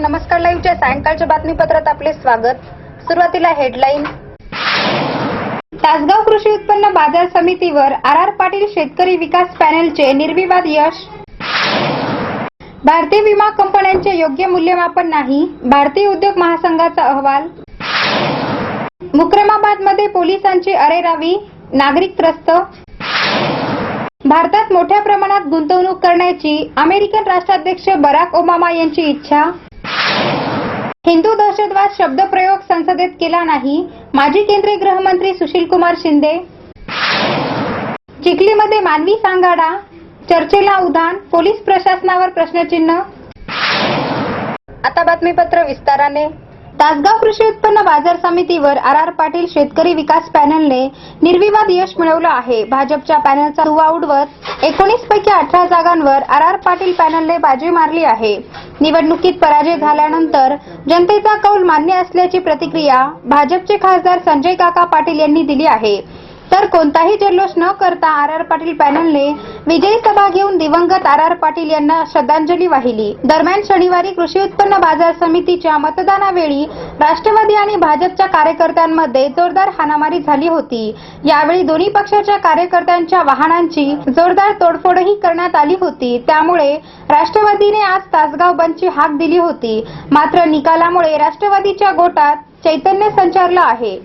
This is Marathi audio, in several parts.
नमस्कार लाईव्हच्या सायंकाळच्या बातमीपत्रात आपले स्वागत. सुरुवातीला हेडलाईन तासगाव कृषी उत्पन्न बाजार समितीवर आर आर पाटील शेतकरी विकास पॅनेलचे निर्विवाद यश. भारतीय विमा कंपन्यांचे योग्य मूल्यमापन नाही भारतीय उद्योग महासंघाचा अहवाल. मुक्रमाबादमध्ये पोलिसांची अरेरावी नागरिक त्रस्त. भारतात मोठ्या प्रमाणात गुंतवणूक करण्याची अमेरिकन राष्ट्राध्यक्ष बराक ओबामा यांची इच्छा. हिंदू दहशतवाद शब्दप्रयोग संसदेत केला नाही. माजी केंद्रीय गृहमंत्री सुशील कुमार शिंदे. चिखलीमध्ये मानवी सांगाडा. चर्चेला उधाण. पोलीस प्रशासनावर प्रश्नचिन्ह. आता बातमीपत्र विस्ताराने. तासगाव कृषी उत्पन्न बाजार समितीवर आर आर पाटील शेतकरी विकास पॅनलने निर्विवाद यश मिळवलं आहे. भाजपच्या पॅनलचा दुवा उडवत एकोणीस पैकी अठरा जागांवर आर आर पाटील पॅनलने बाजी मारली आहे. निवडणुकीत पराजय झाल्यानंतर जनतेचा कौल मान्य असल्याची प्रतिक्रिया भाजपचे खासदार संजय काका पाटील यांनी दिली आहे. तर कोणताही जल्लोष न करता आर आर पाटील पॅनलने विजयी सभा घेऊन दिवंगत आर आर पाटील यांना श्रद्धांजली वाहिली. दरम्यान शनिवारी कृषी उत्पन्न बाजार समितीच्या मतदानावेळी राष्ट्रवादी आणि भाजपच्या कार्यकर्त्यांमध्ये जोरदार हाणामारी झाली होती. यावेळी दोन्ही पक्षाच्या कार्यकर्त्यांच्या वाहनांची जोरदार तोडफोडही करण्यात आली होती. त्यामुळे राष्ट्रवादीने आज तासगाव बंदची हाक दिली होती. मात्र निकालामुळे राष्ट्रवादीच्या गोटात चैतन्य संचारलं आहे.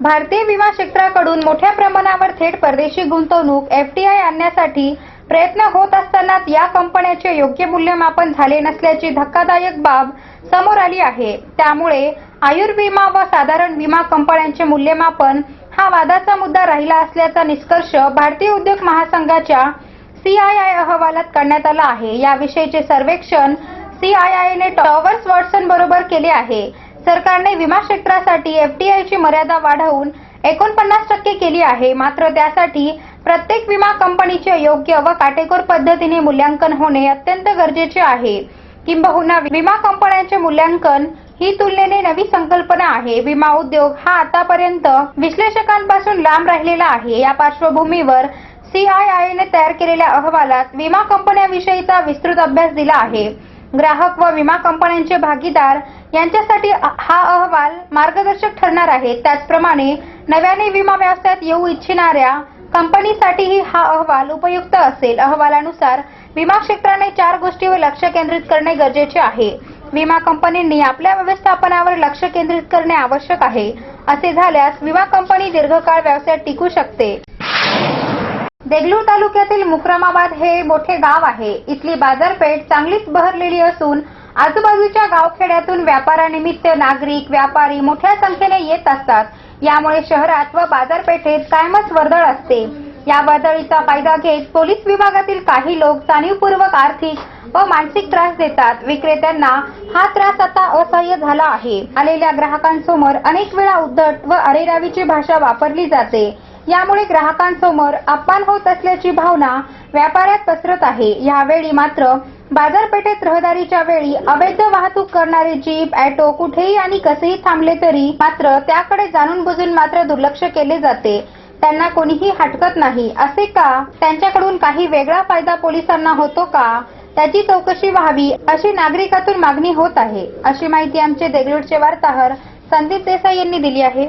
भारतीय विमा क्षेत्राकडून मोठ्या प्रमाणावर थेट परदेशी गुंतवणूक एफटीआय आणण्यासाठी प्रयत्न होत असतानाच या कंपन्याचे योग्य मूल्यमापन झाले नसल्याची धक्कादायक बाब समोर आली आहे. त्यामुळे आयुर्विमा व साधारण विमा कंपन्यांचे मूल्यमापन हा वादाचा मुद्दा राहिला असल्याचा निष्कर्ष भारतीय उद्योग महासंघाच्या सीआयआय अहवालात करण्यात आला आहे. याविषयीचे सर्वेक्षण सीआयआयने टॉवर्स वॉटसन बरोबर केले आहे. सरकारने विमा क्षेत्रासाठी एफडीआयची मर्यादा वाढवून एकोणपन्नास टक्के केली आहे. मात्र त्यासाठी प्रत्येक विमा कंपनीचे योग्य व काटेकोर पद्धतीने मूल्यांकन होणे अत्यंत गरजेचे आहे. किंबहुना विमा कंपन्यांचे मूल्यांकन ही तुलनेने नवी संकल्पना आहे. विमा उद्योग हा आतापर्यंत विश्लेषकांपासून लांब राहिलेला आहे. या पार्श्वभूमीवर सीआयआयने तयार केलेल्या अहवालात विमा कंपन्यांविषयीचा विस्तृत अभ्यास दिला आहे. ग्राहक व विमा कंपन्यांचे भागीदार यांच्यासाठी हा अहवाल मार्गदर्शक ठरणार आहे. त्याचप्रमाणे नव्याने विमा व्यवसायात येऊ इच्छिणाऱ्या कंपनीसाठीही हा अहवाल उपयुक्त असेल. अहवालानुसार विमा क्षेत्राने चार गोष्टीवर लक्ष केंद्रित करणे गरजेचे आहे. विमा कंपनींनी आपल्या व्यवस्थापनावर लक्ष केंद्रित करणे आवश्यक आहे. असे झाल्यास विमा कंपनी दीर्घकाळ व्यवसायात टिकू शकते. देगलूर तालुक्यातील मुक्रमाबाद हे मोठे गाव आहे. इथली बाजारपेठ चांगलीच बहरलेली असून आजूबाजूच्या गावखेड्यातून व्यापारानिमित्त नागरिक व्यापारी मोठ्या संख्येने येत असतात. यामुळे शहरात व बाजारपेठेत कायमच वर्दळ असते. या वर्दळीचा फायदा घेत पोलीस विभागातील काही लोक जाणीवपूर्वक आर्थिक व मानसिक त्रास देतात. विक्रेत्यांना हा त्रास आता असह्य झाला आहे. आलेल्या ग्राहकांसमोर अनेक वेळा उद्धट व अरेरावीची भाषा वापरली जाते. यामुळे ग्राहकांसमोर अपमान होत असल्याची भावना व्यापाऱ्यात पसरत आहे. यावेळी मात्र बाजारपेठेत रहदारीच्या वेळी अवैध वाहतूक करणारे जीप ॲटो कुठेही आणि कसेही थांबले तरी मात्र त्याकडे जाणून बुजून मात्र दुर्लक्ष केले जाते. त्यांना कोणीही हटकत नाही. असे का? त्यांच्याकडून काही वेगळा फायदा पोलिसांना होतो का? त्याची चौकशी व्हावी अशी नागरिकातून मागणी होत आहे. अशी माहिती आमचे देगलूरचे वार्ताहर संदीप देसाई यांनी दिली आहे.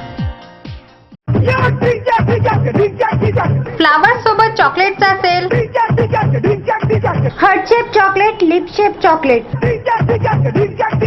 फ्लावर्स सोबत चॉकलेटचा sale heart shape chocolate lip chocolate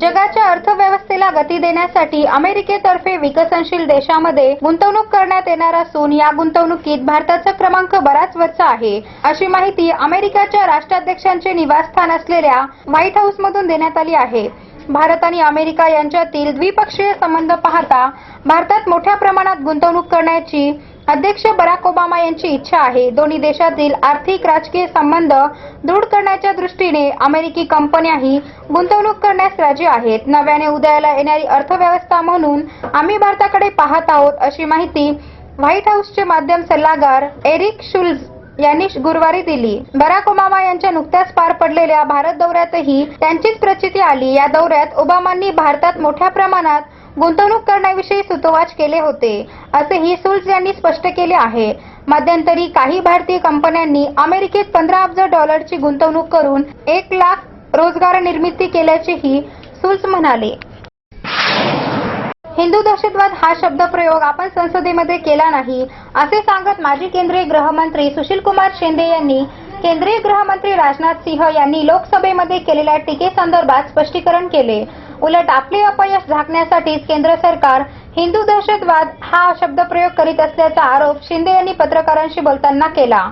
जगाच्या अर्थव्यवस्थेला गती देण्यासाठी अमेरिकेतर्फे विकसनशील देशामध्ये गुंतवणूक करण्यात येणार असून या गुंतवणुकीत भारताचा क्रमांक बराच वरचा आहे. अशी माहिती अमेरिकेच्या राष्ट्राध्यक्षांचे निवासस्थान असलेल्या व्हाईट हाऊस मधून देण्यात आली आहे. भारत आणि अमेरिका यांच्यातील द्विपक्षीय संबंध पाहता भारतात मोठ्या प्रमाणात गुंतवणूक करण्याची अध्यक्ष बराक ओबामा यांची इच्छा आहे. दोन्ही देशातील आर्थिक राजकीय संबंध दृढ करण्याच्या दृष्टीने अमेरिकी कंपन्याही गुंतवणूक करण्यास राजी आहेत. नव्याने उदयाला येणारी अर्थव्यवस्था म्हणून आम्ही भारताकडे पाहत आहोत अशी माहिती व्हाईट हाऊसचे माध्यम सल्लागार एरिक शुल्झ यांनी गुरुवारी दिली. बराक ओबामा यांच्या नुकत्याच पार पडलेल्या भारत दौऱ्यातही त्यांचीच प्रचिती आली. या दौऱ्यात ओबामांनी भारतात मोठ्या प्रमाणात गुंतवणूक करण्याविषयी सुतोवाच केले होते असेही सुल्स यांनी स्पष्ट केले आहे. मध्यंतरी काही भारतीय कंपन्यांनी अमेरिकेत पंधरा अब्ज डॉलरची गुंतवणूक करून एक लाख रोजगार निर्मिती केल्याचेही सुल्स म्हणाले. हिंदू दहशतवाद हा शब्दप्रयोग आपण संसदेमध्ये केला नाही असे सांगत माजी केंद्रीय गृहमंत्री सुशील कुमार शिंदे यांनी केंद्रीय गृहमंत्री राजनाथ सिंह यांनी लोकसभेमध्ये केलेल्या टीकेसंदर्भात स्पष्टीकरण केले. उलट आपले अपयश झाकण्यासाठीच केंद्र सरकार हिंदू दहशतवाद हा शब्दप्रयोग करीत असल्याचा आरोप शिंदे यांनी पत्रकारांशी बोलताना केला.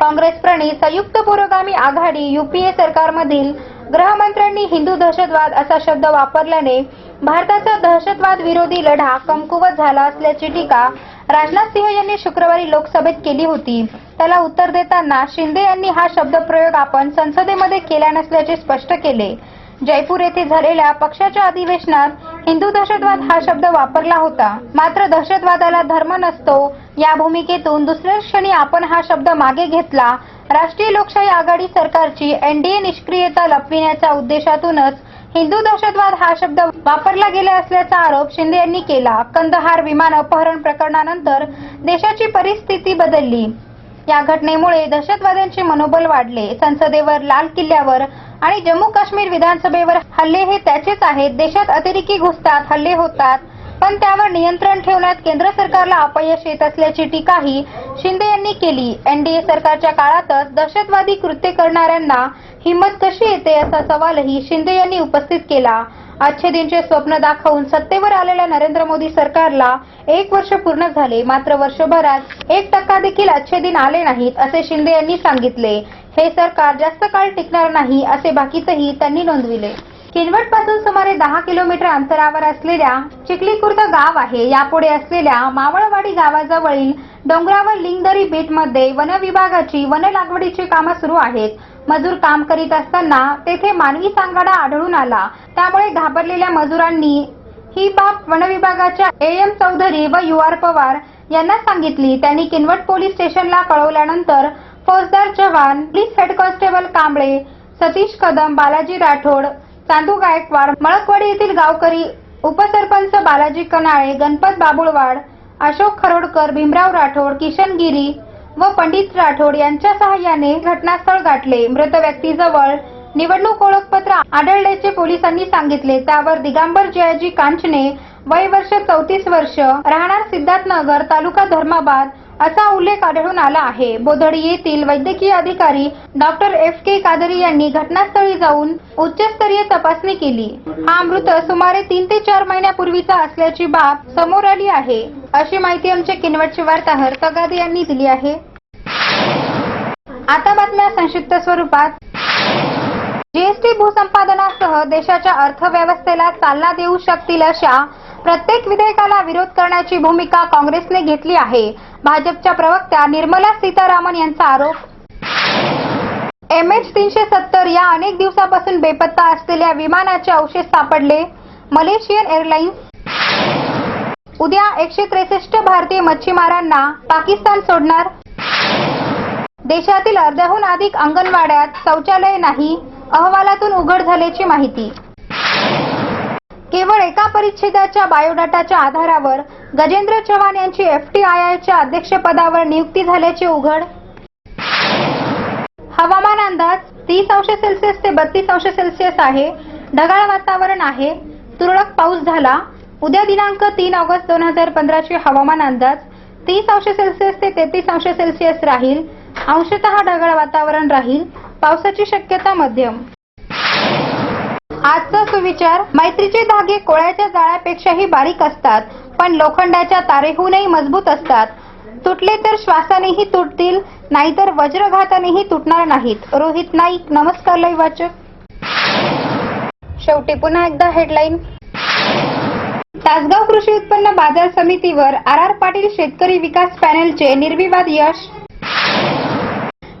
काँग्रेस प्रणित संयुक्त पुरोगामी आघाडी युपीए सरकारमधील गृहमंत्र्यांनी हिंदू दहशतवाद असा शब्द वापरल्याने भारताचा दहशतवाद विरोधी लढा कमकुवत झाला असल्याची टीका राजनाथ सिंह यांनी शुक्रवारी लोकसभेत केली होती. त्याला उत्तर देताना शिंदे यांनी हा शब्दप्रयोग आपण संसदेमध्ये केला नसल्याचे स्पष्ट केले. जयपूर येथे झालेल्या पक्षाच्या अधिवेशनात हिंदू दहशतवाद हा शब्द वापरला होता. मात्र दहशतवादाला धर्म नसतो या भूमिकेतून दुसऱ्या क्षणी आपण हा शब्द मागे घेतला. राष्ट्रीय लोकशाही आघाडी सरकारची एनडीए निष्क्रियता लपविण्याच्या उद्देशातूनच हिंदू दहशतवाद हा शब्द वापरला गेला असल्याचा आरोप शिंदे यांनी केला. कंदहार विमान अपहरण प्रकरणानंतर देशाची परिस्थिती बदलली. या घटनेमुळे दहशतवाद्यांचे मनोबल वाढले. संसदेवर लाल किल्ल्यावर आणि जम्मू काश्मीर विधानसभेवर हल्ले हे त्याचेच आहेत. देशात अतिरेकी घुसतात हल्ले होतात. पण त्यावर नियंत्रण ठेवण्यात केंद्र सरकारला अपयश येत असल्याची टीकाही शिंदे यांनी केली. एनडीए सरकारच्या काळातच दहशतवादी कृत्य करणाऱ्यांना हिंमत कशी येते असा सवालही शिंदे यांनी उपस्थित केला. अच्छेदींचे स्वप्न दाखवून सत्तेवर आलेल्या नरेंद्र मोदी सरकारला एक वर्ष पूर्ण झाले मात्र वर्षभरात एक टक्का देखील अच्छेदीन आले नाहीत असे शिंदे यांनी सांगितले. हे सरकार जास्त काळ टिकणार नाही असे बाकीचही त्यांनी नोंदविले. किनवटपासून सुमारे दहा किलोमीटर अंतरावर असलेल्या चिखलीकुर्द गाव आहे. यापुढे असलेल्या मावळवाडी गावाजवळील डोंगरावर लिंगदरी बीटमध्ये वन विभागाची वन लागवडीची कामं सुरू आहेत. मजूर काम करीत असताना तेथे मानवी सांगाडा आढळून आला. त्यामुळे घाबरलेल्या मजुरांनी ही बाब वनविभागाच्या ए एम चौधरी व यू आर पवार यांना सांगितली. त्यांनी किनवट पोलीस स्टेशनला कळवल्यानंतर फौजदार Chavan police head constable Kamble Satish Kadam Balaji Rathod Chandu Gaikwad Malkawadi येथील गावकरी उपसरपंच बालाजी कनाळे गणपत बाबुळवाड अशोक खरोडकर भीमराव राठोड किशन गिरी व पंडित राठोड यांच्या सहाय्याने घटनास्थळ गाठले. मृत व्यक्तीजवळ निवडणूक ओळखपत्र आढळल्याचे पोलिसांनी सांगितले. त्यावर दिगांबर जयाजी कांचने वय वर्ष चौतीस वर्ष राहणार सिद्धार्थनगर तालुका धर्माबाद असा उल्लेख आढळून आला आहे. बोधडी येथील वैद्यकीय अधिकारी डॉक्टर एफ के कादरी यांनी घटनास्थळी जाऊन उच्चस्तरीय तपासणी केली. हा मृत सुमारे तीन ते चार महिन्यापूर्वीचा असल्याची बाब समोर आली आहे. अशी माहिती आमचे किनवटचे वार्ताहर तगादे यांनी दिली आहे. आता बातम्या संक्षिप्त स्वरूपात. जीएसटी भूसंपादनासह देशाच्या अर्थव्यवस्थेला चालना देऊ शकतील अशा प्रत्येक विधेयकाला विरोध करण्याची भूमिका काँग्रेसने घेतली आहे. भाजपच्या प्रवक्त्या निर्मला सीतारामन यांचा आरोप. एम एच तीनशे सत्तर या अनेक दिवसापासून बेपत्ता असलेल्या विमानाचे अवशेष सापडले. Malaysian Airlines. उद्या एकशे त्रेसष्ट भारतीय मच्छीमारांना पाकिस्तान सोडणार. देशातील अर्ध्याहून अधिक अंगणवाड्यात शौचालय नाही. अहवालातून उघड झाल्याची माहिती. केवळ एका परिच्छेदाच्या बायोडाटाच्या आधारावर गजेंद्र चव्हाण यांची एफ टी आय आयच्या अध्यक्षपदावर नियुक्ती झाल्याचे उघड. हवामान अंदाज तीस अंश सेल्सिअस ते बत्तीस अंश सेल्सिअस आहे. ढगाळ वातावरण आहे. तुरळक पाऊस झाला. उद्या दिनांक तीन ऑगस्ट दोन हजार पंधराचे हवामान अंदाज तीस अंश सेल्सिअस ते तेहतीस अंश सेल्सिअस राहील. अंशतः ढगाळ वातावरण राहील. पावसाची शक्यता मध्यम. आजचा सुविचार मैत्रीचे धागे कोळ्याच्या जाळ्यापेक्षाही बारीक असतात पण लोखंडाच्या तारेहूनही मजबूत असतात. तुटले तर श्वासानेही तुटतील नाहीतर वज्रघातानेही तुटणार नाहीत. रोहित नाईक नमस्कार लय वाचक. शेवटी पुन्हा एकदा हेडलाईन. तासगाव कृषी उत्पन्न बाजार समितीवर आर आर पाटील शेतकरी विकास पॅनेलचे निर्विवाद यश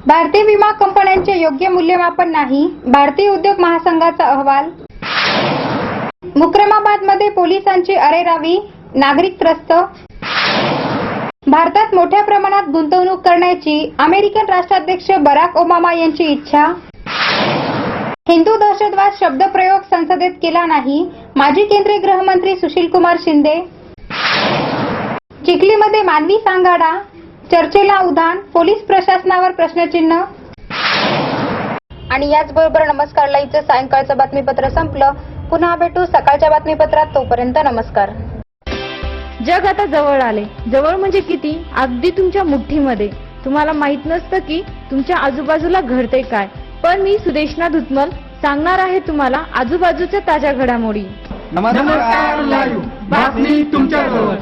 भारतीय विमा कंपन्यांचे योग्य मूल्यमापन नाही भारतीय उद्योग महासंघाचा अहवाल. मुक्रमाबादमध्ये पोलिसांची अरेरावी नागरिक त्रस्त. भारतात मोठ्या प्रमाणात गुंतवणूक करण्याची अमेरिकन राष्ट्राध्यक्ष बराक ओबामा यांची इच्छा. हिंदू दहशतवाद शब्दप्रयोग संसदेत केला नाही माजी केंद्रीय गृहमंत्री सुशील कुमार शिंदे. चिखलीमध्ये मानवी सांगाडा चर्चेला उधाण पोलीस प्रशासनावर प्रश्नचिन्ह. आणि याचबरोबर नमस्कार लाईव्हचं सायंकाळचं बातमीपत्र संपलं. पुन्हा भेटू सकाळच्या बातमीपत्रात. तोपर्यंत नमस्कार. जग आता जवळ आले. जवळ म्हणजे किती? अगदी तुमच्या मुठ्ठीमध्ये. तुम्हाला माहीत नसतं की तुमच्या आजूबाजूला घडते काय. पण मी सुदेशना धुतमल सांगणार आहे तुम्हाला आजूबाजूच्या ताज्या घडामोडी. नमस्कार लाईव्ह. बातमी तुमच्या जवळ